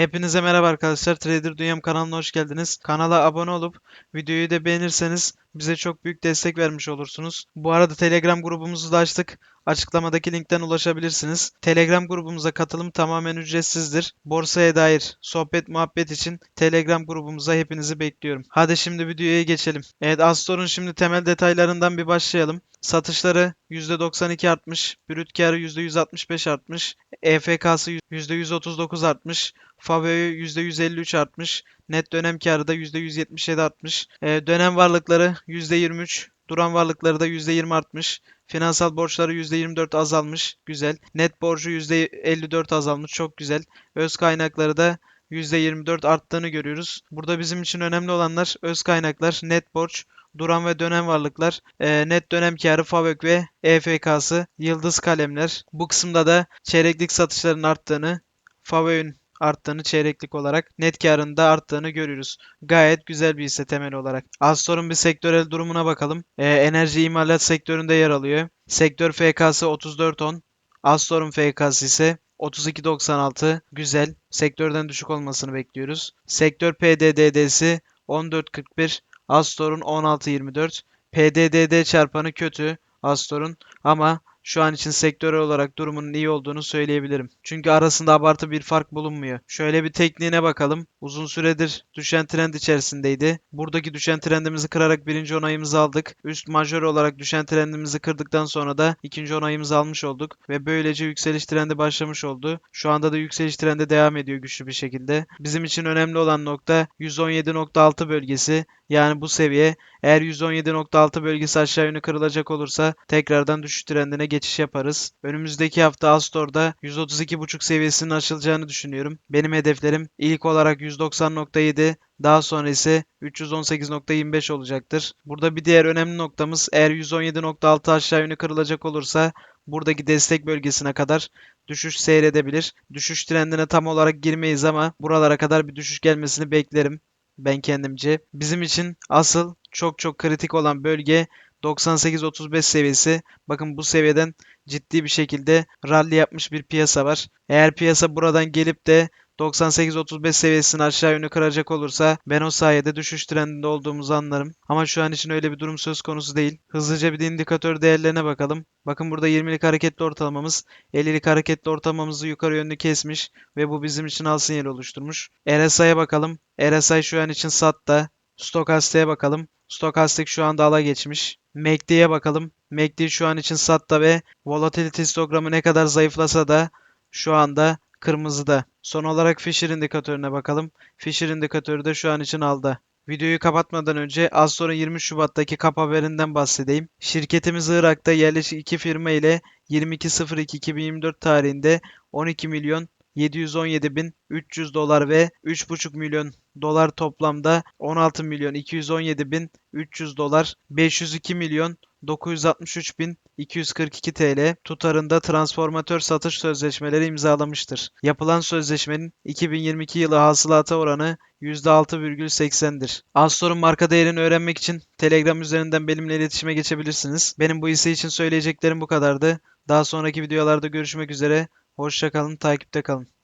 Hepinize merhaba arkadaşlar. Trader Dünyam kanalına hoş geldiniz. Kanala abone olup videoyu da beğenirseniz bize çok büyük destek vermiş olursunuz. Bu arada Telegram grubumuzu da açtık. Açıklamadaki linkten ulaşabilirsiniz. Telegram grubumuza katılım tamamen ücretsizdir. Borsaya dair sohbet muhabbet için Telegram grubumuza hepinizi bekliyorum. Hadi şimdi videoya geçelim. Evet Astor'un şimdi temel detaylarından bir başlayalım. Satışları %92 artmış, brüt karı %165 artmış, EFK'sı %139 artmış, Favio'yu %153 artmış, net dönem karı da %177 artmış, Ee, dönem varlıkları %23, duran varlıkları da %20 artmış, finansal borçları %24 azalmış, güzel, net borcu %54 azalmış, çok güzel, öz kaynakları da %24 arttığını görüyoruz. Burada bizim için önemli olanlar öz kaynaklar, net borç, duran ve dönem varlıklar, e, net dönem karı, FAVÖK ve EFK'sı, yıldız kalemler. Bu kısımda da çeyreklik satışların arttığını, FAVÖK'ün arttığını çeyreklik olarak, net karın da arttığını görüyoruz. Gayet güzel bir hisse temel olarak. Astor'un bir sektörel durumuna bakalım. E, enerji imalat sektöründe yer alıyor. Sektör FK'sı 34.10, Astor'un FK'sı ise 32.96 güzel. Sektörden düşük olmasını bekliyoruz. Sektör PDD'si 14.41. Astor'un 16.24. PDDD çarpanı kötü Astor'un ama şu an için sektörel olarak durumunun iyi olduğunu söyleyebilirim. Çünkü arasında abartı bir fark bulunmuyor. Şöyle bir tekniğine bakalım. Uzun süredir düşen trend içerisindeydi. Buradaki düşen trendimizi kırarak birinci onayımızı aldık. Üst majör olarak düşen trendimizi kırdıktan sonra da ikinci onayımızı almış olduk. Ve böylece yükseliş trendi başlamış oldu. Şu anda da yükseliş trendi devam ediyor güçlü bir şekilde. Bizim için önemli olan nokta 117.6 bölgesi. Yani bu seviye eğer 117.6 bölgesi aşağı yönlü kırılacak olursa tekrardan düşüş trendine geçiş yaparız. Önümüzdeki hafta Astor'da 132.5 seviyesinin aşılacağını düşünüyorum. Benim hedeflerim ilk olarak 190.7 daha sonra ise 318.25 olacaktır. Burada bir diğer önemli noktamız eğer 117.6 aşağı yönlü kırılacak olursa buradaki destek bölgesine kadar düşüş seyredebilir. Düşüş trendine tam olarak girmeyiz ama buralara kadar bir düşüş gelmesini beklerim ben kendimce. Bizim için asıl çok çok kritik olan bölge 98-35 seviyesi. Bakın bu seviyeden ciddi bir şekilde rally yapmış bir piyasa var. Eğer piyasa buradan gelip de 98-35 seviyesini aşağı yönlü kıracak olursa ben o sayede düşüş trendinde olduğumuzu anlarım. Ama şu an için öyle bir durum söz konusu değil. Hızlıca bir indikatör değerlerine bakalım. Bakın burada 20'lik hareketli ortalamamız 50'lik hareketli ortalamamızı yukarı yönlü kesmiş ve bu bizim için al sinyali oluşturmuş. RSI'ye bakalım. RSI şu an için satta. Stokastik'e bakalım. Stokastik şu anda ala geçmiş. MACD'ye bakalım. MACD şu an için satta ve volatility histogramı ne kadar zayıflasa da şu anda kırmızıda. Son olarak Fisher indikatörüne bakalım. Fisher indikatörü de şu an için aldı. Videoyu kapatmadan önce az sonra 20 Şubat'taki kap haberinden bahsedeyim. Şirketimiz Irak'ta yerleşik iki firma ile 22.02.2024 tarihinde 12 milyon 717.300 dolar ve 3,5 milyon dolar toplamda 16 milyon 217.300 dolar 502 milyon 963.242 TL tutarında transformatör satış sözleşmeleri imzalamıştır. Yapılan sözleşmenin 2022 yılı hasılata oranı %6,80'dir. Astor'un marka değerini öğrenmek için Telegram üzerinden benimle iletişime geçebilirsiniz. Benim bu hisse için söyleyeceklerim bu kadardı. Daha sonraki videolarda görüşmek üzere. Hoşçakalın, takipte kalın.